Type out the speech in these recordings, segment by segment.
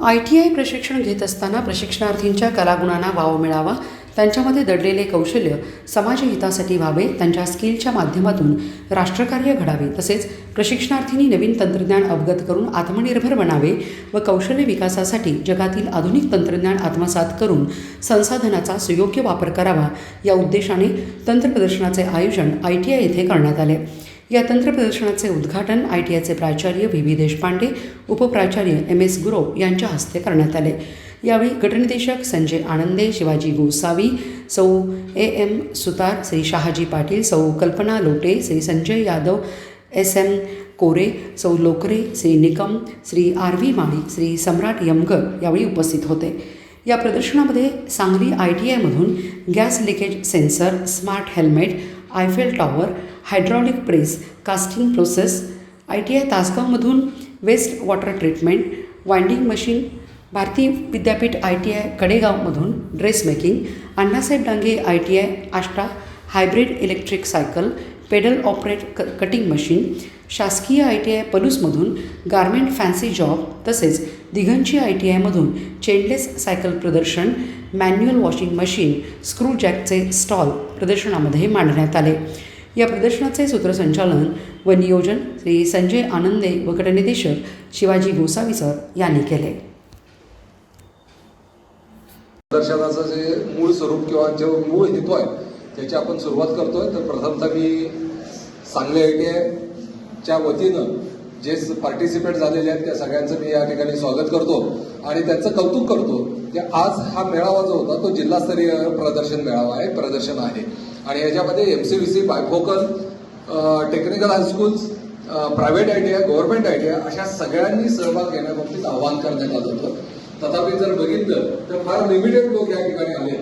I T I प्रशिक्षण घेत असताना प्रशिक्षणार्थींच्या कलागुणांना वाव मिळावा त्यांच्यामध्ये दडलेले कौशल्य समाजहितासाठी व्हावे त्यांच्या स्किलच्या माध्यमातून राष्ट्रकार्य घडावे तसेच प्रशिक्षणार्थींनी नवीन तंत्रज्ञान अवगत करून आत्मनिर्भर बनावे व कौशल्य विकासासाठी जगातील आधुनिक तंत्रज्ञान आत्मसात करून संसाधनाचा सुयोग्य वापर करावा या उद्देशाने तंत्रप्रदर्शनाचे आयोजन आय टी आय येथे करण्यात आले. या तंत्र प्रदर्शनाचे उद्घाटन आय टी आयचे प्राचार्य व्ही व्ही देशपांडे उपप्राचार्य एम एस गुरव यांच्या हस्ते करण्यात आले. यावेळी गटनिदेशक संजय आनंदे शिवाजी गोसावी सौ ए एम सुतार श्री शहाजी पाटील सौ कल्पना लोटे श्री संजय यादव एस एम कोरे सौ लोकरे श्री निकम श्री आर व्ही माळी श्री सम्राट यमगर यावेळी उपस्थित होते. या प्रदर्शनामध्ये Sangli I T आयमधून gas leakage sensor smart helmet Eiffel tower hydraulic press casting process I T I तासगावमधून waste water treatment winding machine Bharati Vidyapeeth I T I कडेगावमधून dress making Annasaheb Dange I T I Ashta hybrid electric cycle pedal operate क cutting machine शासकीय I T I पलूसमधून garment fancy job तसेच Dighanchi I T आयमधून chainless cycle प्रदर्शन manual washing machine screw जॅकचे stall प्रदर्शनामध्ये मांडण्यात आले. या प्रदर्शनाचे सूत्रसंचालन व नियोजन श्री संजय आनंदे व गटनिदेशक शिवाजी गोसावी सर यांनी केले. प्रदर्शनाचं जे मूळ स्वरूप किंवा जो मूळ हेतू आहे त्याची आपण सुरुवात करतोय. तर प्रथमतः मी सांगली आय टी आयच्या वतीनं जे पार्टिसिपेट झालेले आहेत त्या सगळ्यांचं मी या ठिकाणी स्वागत करतो. आणि त्यांचं कौतुक करतो की आज हा मेळावा जो होता तो जिल्हास्तरीय प्रदर्शन मेळावा आहे प्रदर्शन आहे. आणि याच्यामध्ये M C V C bifocal technical high schools private I T I government I T I अशा सगळ्यांनी सहभाग घेण्याबाबतीत आवाहन करण्यात आलं होतं. तथापि जर बघितलं तर फार लिमिटेड लोक या ठिकाणी आले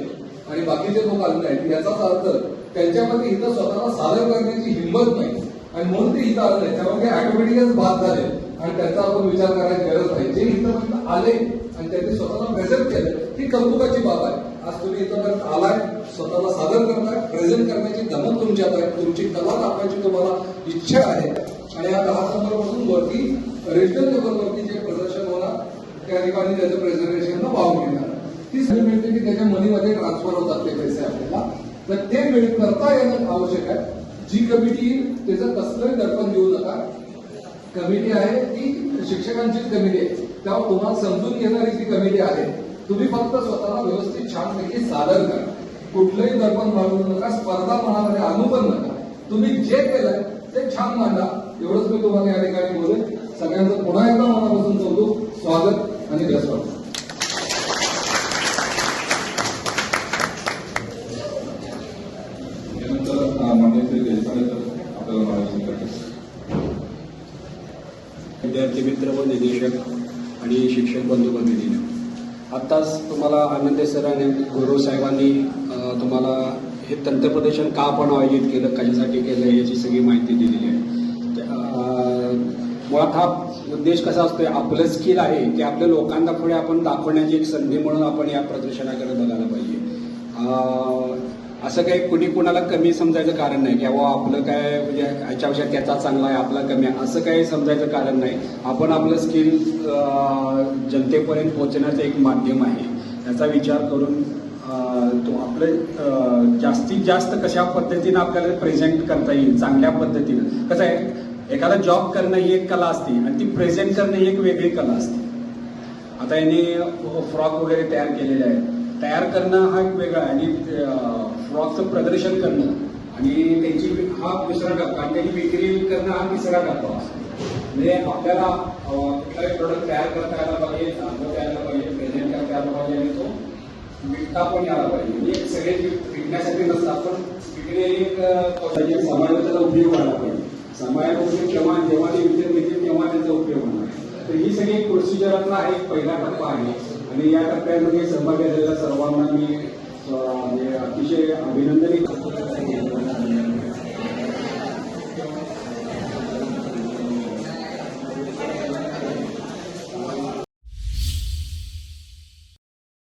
आणि बाकीचे लोक आले नाहीत. याचाच अर्थ त्यांच्यामध्ये इथं स्वतःला सादर करण्याची हिंमत नाही. आणि म्हणून ते इथं आलं नाही त्यामुळे ऑटोमॅटिकच बाद झाले. आणि त्यांचा आपण विचार करायची गरज नाही. जे इथं आले आणि त्यांनी स्वतःला प्रेझेंट केलं ही कौतुकाची बाब आहे. आज तुम्ही इथं आलाय. स्वतःला सादर करताय प्रेझेंट करण्याची दमन तुमच्यात आहे. तुमची कला दाखवायची तुम्हाला इच्छा आहे. आणि या दहा नंबरपासून वरती रेजनल लेवलवरती जे प्रदर्शन होणार त्या ठिकाणी त्याचं प्रेझेंटेशनला भाव मिळणार. ती सगळी मिळते की त्याच्या मनीमध्ये ट्रान्सफर होतात ते पैसे आपल्याला. तर ते मिळ करता येणं आवश्यक आहे. जी कमिटी त्याचं कसलंही दर्पण देऊ नका. कमिटी आहे ती शिक्षकांचीच कमिटी आहे. त्या तुम्हाला समजून घेणारी ती कमिटी आहे तुम्ही फक्त स्वतःला व्यवस्थित छानपैकी सादर करा. कुठलंही दर्पण बाळगू नका स्पर्धा मनामध्ये आणू पण नका. तुम्ही जे केलं ते छान मांडा. एवढंच मी तुम्हाला या ठिकाणी बोलेन. सगळ्यांचं पुन्हा एकदा मनापासून कौतुक स्वागत आणि गसवाट विद्यार्थी मित्र व निदेशक आणि शिक्षक बंधू भगिनीने आत्ताच तुम्हाला आनंदे सर आणि गुरु साहेबांनी तुम्हाला हे तंत्रप्रदर्शन का आपण आयोजित केलं कशासाठी केलं याची सगळी माहिती दिलेली आहे. मुळात हा उद्देश कसा असतोय? आपलं स्किल आहे ते आपल्या लोकांना पुढे आपण दाखवण्याची एक संधी म्हणून आपण या प्रदर्शनाकडे बघायला पाहिजे. असं काही कुणी कुणाला कमी समजायचं कारण नाही की बाबा आपलं काय म्हणजे ह्याच्यापेक्षा त्याचा चांगला आहे आपला कमी आहे. असं काही समजायचं कारण नाही. आपण आपलं स्किल जनतेपर्यंत पोहोचण्याचं एक माध्यम आहे. याचा विचार करून तो आपलं जास्तीत जास्त कशा पद्धतीनं आपल्याला प्रेझेंट करता येईल चांगल्या पद्धतीनं. कसं आहे एखादा जॉब करणं ही एक कला असते आणि ती प्रेझेंट करणं ही एक वेगळी कला असते. आता यांनी फ्रॉक वगैरे तयार केलेले आहेत. तयार करणं हा एक वेगळा आहे. आणि फ्रॉकचं प्रदर्शन करणं आणि त्यांची हा दुसरा टप्पा आणि त्याची विक्री करणं हा तिसरा टप्पा म्हणजे आपल्याला अं, कुठलाही प्रोडक्ट तयार करता यायला पाहिजे चांगलं यायला पाहिजे प्रेझेंट करता यायला पाहिजे आणि तो विकता पण यायला पाहिजे. म्हणजे सगळे विकण्यासाठी नसतात पण विक्री एक अं, म्हणजे समाजाला त्याचा उपयोग व्हायला पाहिजे. समाजाला उपयोग जेव्हा जेव्हा ते विकत घेतील तेव्हा त्याचा उपयोग होणार. तर ही सगळी प्रोसिजरातला एक पहिला टप्पा आहे. आणि या टप्प्यामध्ये सहभागी झालेल्या सर्वांना मी म्हणजे अतिशय अभिनंदनही करतो.